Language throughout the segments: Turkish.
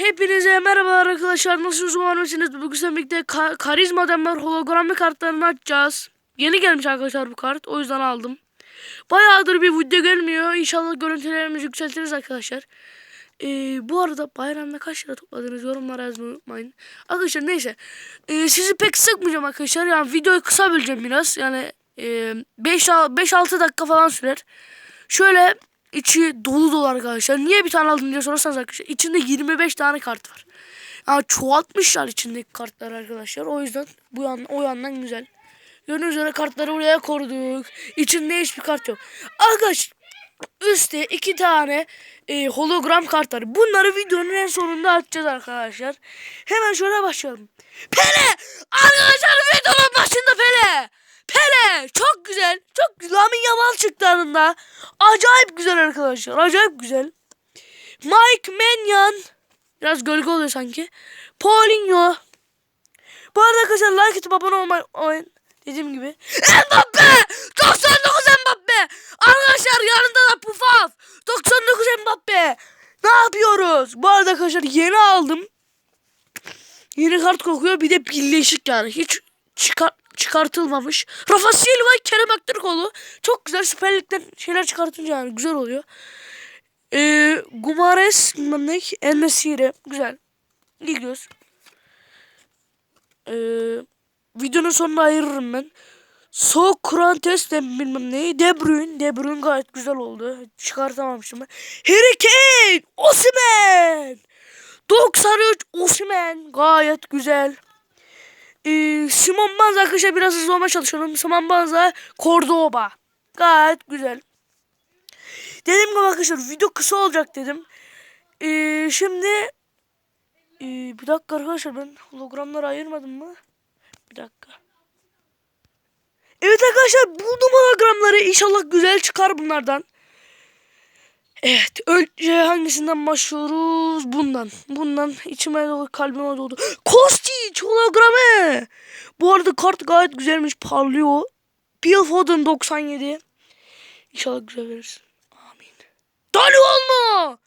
Hepinize merhabalar arkadaşlar. Nasılsınız? Umarım iyisiniz. Bugün sizinle birlikte ka karizma adamlar hologramlı kartlarını açacağız. Yeni gelmiş arkadaşlar bu kart. O yüzden aldım. Bayağıdır bir video gelmiyor. İnşallah görüntülerimizi yükseltiriz arkadaşlar. Ee, bu arada bayramda kaç lira topladınız yorumlara yazmayı unutmayın. Arkadaşlar neyse. Ee, sizi pek sıkmayacağım arkadaşlar. Yani videoyu kısa böleceğim biraz. Yani 5-6 dakika falan sürer. Şöyle içi dolu dolu arkadaşlar. Niye bir tane aldım diye sorarsanız arkadaşlar. İçinde 25 tane kart var. Yani çoğaltmışlar içindeki kartlar arkadaşlar. O yüzden bu yan, o yandan güzel. Gördüğünüz üzere kartları buraya koyduk. İçinde hiçbir kart yok. Arkadaşlar üstte iki tane e, hologram kartları. Bunları videonun en sonunda açacağız arkadaşlar. Hemen şöyle başlayalım. Pele! Arkadaşlar videonun başında Pele! Pele! Çok güzel. Çok güzel. Lamin Yamal arında. Acayip güzel arkadaşlar. Acayip güzel. Mike Mannion. Biraz gölge oluyor sanki. Paulinho. Bu arada arkadaşlar like atıp abone olmayı olmayın. Dediğim gibi. Mbappe! 99 Mbappe! Arkadaşlar yanında da Pufaf. 99 Mbappe. Ne yapıyoruz? Bu arada arkadaşlar yeni aldım. Yeni kart kokuyor. Bir de birleşik yani. Hiç çıkar çıkartılmamış. Rafa Silva, Kerem Aktürkoğlu. Çok güzel Süper şeyler çıkartınca yani güzel oluyor. Ee, Gumares, ne, El Nesiri. Güzel. İyi gidiyoruz. Ee, videonun sonuna ayırırım ben. Sokrates de bilmem neyi. De Bruyne. De Bruyne gayet güzel oldu. Çıkartamamışım ben. Harry Kane. Osimhen. 93 Osimhen. Gayet güzel. Ee, Simon Banza arkadaşlar biraz hızlı olmaya çalışıyorum. Simon Banza Cordoba. Gayet güzel. Dediğim gibi arkadaşlar video kısa olacak dedim. Ee, şimdi ee, bir dakika arkadaşlar ben hologramları ayırmadım mı? Bir dakika. Evet arkadaşlar buldum hologramları. İnşallah güzel çıkar bunlardan. Evet önce hangisinden başlıyoruz? Bundan. Bundan içime dolu kalbime doldu. Kostić hologramı. Bu arada kart gayet güzelmiş parlıyor. Phil Foden 97. İnşallah güzel verirsin. Amin. Dali olma.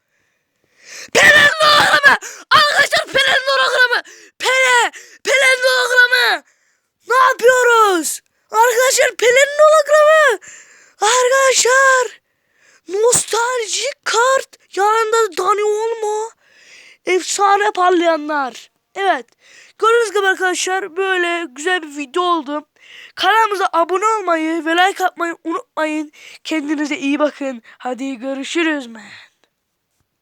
Pele'nin. Arkadaşlar Pele'nin hologramı. Pele. Pele'nin. Ne yapıyoruz? Arkadaşlar Pele'nin. Arkadaşlar. Nostaljik kart. Yanında Dani Olmo. Efsane parlayanlar. Evet. Gördüğünüz gibi arkadaşlar böyle güzel bir video oldu. Kanalımıza abone olmayı ve like atmayı unutmayın. Kendinize iyi bakın. Hadi görüşürüz. Man.